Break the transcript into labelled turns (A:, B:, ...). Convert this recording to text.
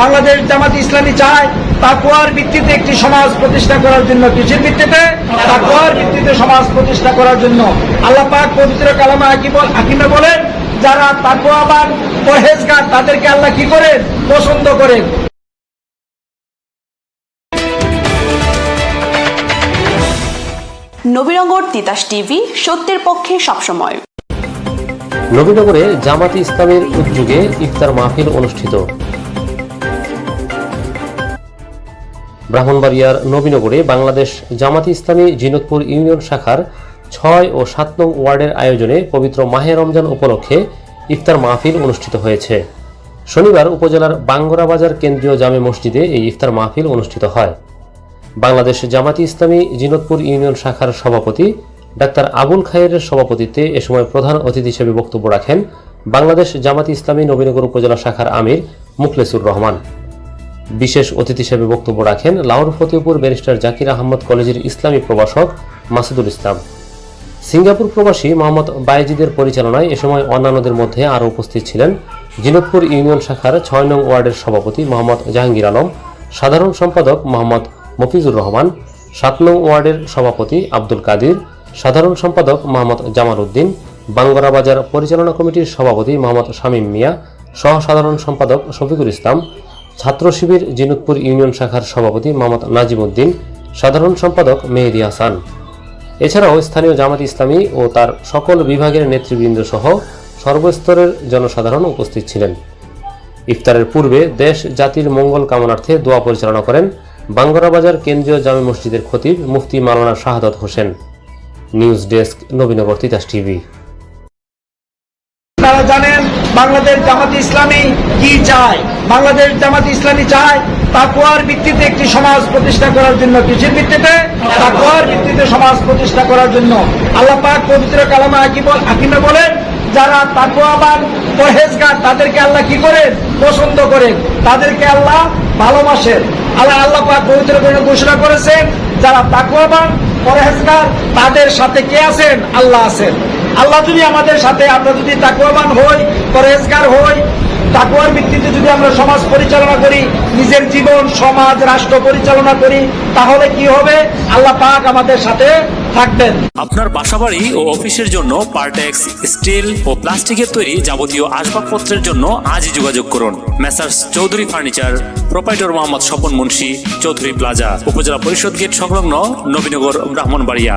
A: বাংলাদেশ জামাত ইসলামী চায় তাকুয়ার ভিত্তিতে একটি সমাজ প্রতিষ্ঠা করার জন্য। কৃষির ভিত্তিতে? তাকুয়ার ভিত্তিতে সমাজ প্রতিষ্ঠা করার জন্য। আল্লাহ পাক পবিত্র কালামা আকিব আকিমে বলেন যারা তাকুয়াবান পরহেজগার তাদেরকে আল্লাহ কি করেন? পছন্দ করেন।
B: নবীনগর তিতাস টিভি সত্যের পক্ষে সবসময়।
C: নবীনগরে জামাতি ইসলামের উদ্যোগে ইফতার মাহফিল অনুষ্ঠিত। ব্রাহ্মণবাড়িয়ার নবীনগরে বাংলাদেশ জামাতি ইসলামী জিনতপুর ইউনিয়ন শাখার ছয় ও সাত নং ওয়ার্ডের আয়োজনে পবিত্র মাহে রমজান উপলক্ষে ইফতার মাহফিল অনুষ্ঠিত হয়েছে। শনিবার উপজেলার বাঙ্গরা বাজার কেন্দ্রীয় জামে মসজিদে এই ইফতার মাহফিল অনুষ্ঠিত হয়। বাংলাদেশ জামাতি ইসলামী জিনতপুর ইউনিয়ন শাখার সভাপতি ডাক্তার আবুল খায়েরের সভাপতিত্বে এ সময় প্রধান অতিথি হিসেবে বক্তব্য রাখেন বাংলাদেশ জামাতি ইসলামী নবীনগর উপজেলা শাখার আমির মুখলেসুর রহমান। বিশেষ অতিথি হিসেবে বক্তব্য রাখেন লাহোর ফতেপুর ব্যারিস্টার জাকির আহমদ কলেজের ইসলামী প্রভাষক মাসুদুল ইসলাম। সিঙ্গাপুর প্রবাসী মোহাম্মদ বাইজিদের পরিচালনায় এ সময় অন্যান্যদের মধ্যে আরও উপস্থিত ছিলেন জিনতপুর ইউনিয়ন শাখার ছয় নং ওয়ার্ডের সভাপতি মোহাম্মদ জাহাঙ্গীর আলম, সাধারণ সম্পাদক মোহাম্মদ মফিজুর রহমান, সাত নং ওয়ার্ডের সভাপতি আব্দুল কাদির, সাধারণ সম্পাদক মোহাম্মদ জামাল উদ্দিন বাঙ্গরা বাজার পরিচালনা কমিটির সভাপতি মোহাম্মদ শামীম মিয়া, সহ সাধারণ সম্পাদক শফিকুল ইসলাম ছাত্র শিবির জিনুতপুর ইউনিয়ন শাখার সভাপতি মোহাম্মদ নাজিম উদ্দিন সাধারণ সম্পাদক মেহেদি হাসান। এছাড়াও স্থানীয় জামাত ইসলামী ও তার সকল বিভাগের নেতৃবৃন্দ সহ সর্বস্তরের জনসাধারণ উপস্থিত ছিলেন। ইফতারের পূর্বে দেশ জাতির মঙ্গল কামনার্থে দোয়া পরিচালনা করেন বাঙ্গরা বাজার কেন্দ্রীয় জামে মসজিদের খতিব মুফতি মালানা Shahadat Hossain. News desk Nabinagar Titas TV.
A: তারা জানেন বাংলাদেশ জামাত ইসলামী কি চায়? বাংলাদেশ জামাত ইসলামী চায় তাকুয়ার ভিত্তিতে একটি সমাজ প্রতিষ্ঠা করার জন্য। কৃষির ভিত্তিতে? তাকুয়ার ভিত্তিতে সমাজ প্রতিষ্ঠা করার জন্য। আল্লাহ পাক পবিত্র কালামা আকিব আকিমে বলেন, যারা তাকুয়াবান পরহেজগার, তাদেরকে আল্লাহ কি করেন? পছন্দ করেন। তাদেরকে আল্লাহ ভালোবাসেন। আল্লাহ আল্লাহ পাক পবিত্র করে ঘোষণা করেছেন, যারা তাকুয়াবান পরহেজগার, তাদের সাথে কে আছেন? আল্লাহ আছেন। আল্লাহ যদি আমাদের সাথে, আমরা যদি তাকুয়াবান হই, পরহেজগার হই তাকুয়ার ভিত্তিতে যদি আমরা সমাজ পরিচালনা করি, নিজের জীবন, সমাজ, রাষ্ট্র পরিচালনা করি, তাহলে কি হবে? আল্লাহ পাক আমাদের সাথে থাকবেন।
D: আপনার বাসাবাড়ি ও অফিসের জন্য পার্টেক্স, স্টিল ও প্লাস্টিকের তৈরি যাবতীয় আসবাবপত্রের জন্য আজই যোগাযোগ করুন। Messrs Chowdhury furniture, proprietor Mohammad Swapan Munshi, Chowdhury plaza, উপজেলা পরিষদ গেট সংলগ্ন Nabinagar, Brahmanbaria.